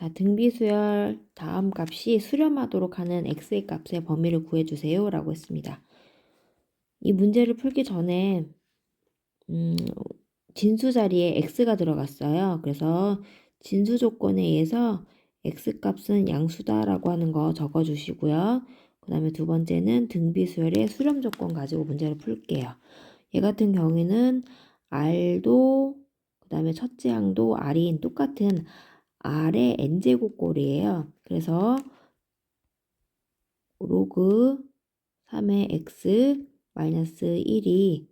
자, 등비수열 다음 값이 수렴하도록 하는 x의 값의 범위를 구해주세요. 라고 했습니다. 이 문제를 풀기 전에, 음, 진수 자리에 x가 들어갔어요. 그래서 진수 조건에 의해서 x 값은 양수다라고 하는 거 적어주시고요. 그 다음에 두 번째는 등비수열의 수렴 조건 가지고 문제를 풀게요. 얘 같은 경우에는 r도 그 다음에 첫째 항도 r인 똑같은 r의 n제곱 꼴이에요. 그래서 로그 3의 x 마이너스 1이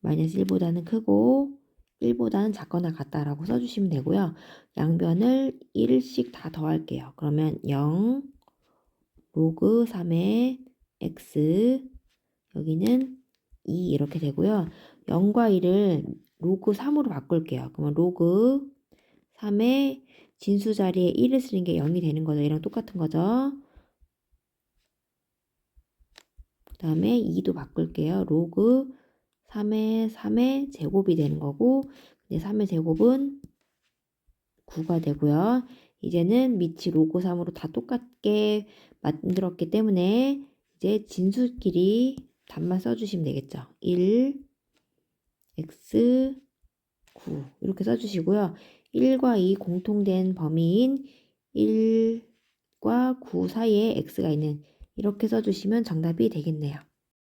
마이너스 1보다는 크고 1보다는 작거나 같다라고 써주시면 되고요. 양변을 1씩 다 더할게요. 그러면 0 로그 3의 x 여기는 2 이렇게 되고요. 0과 1을 로그 3으로 바꿀게요. 그러면 로그 3의 진수 자리에 1을 쓰는 게 0이 되는 거죠. 이랑 똑같은 거죠. 그 다음에 2도 바꿀게요. 로그 3의 3의 제곱이 되는 거고 근데 3의 제곱은 9가 되고요. 이제는 밑이 로그 3으로 다 똑같게 만들었기 때문에 이제 진수끼리 답만 써주시면 되겠죠. 1, x, 9 이렇게 써주시고요. 1과 2 공통된 범위인 1과 9 사이에 x가 있는 이렇게 써주시면 정답이 되겠네요.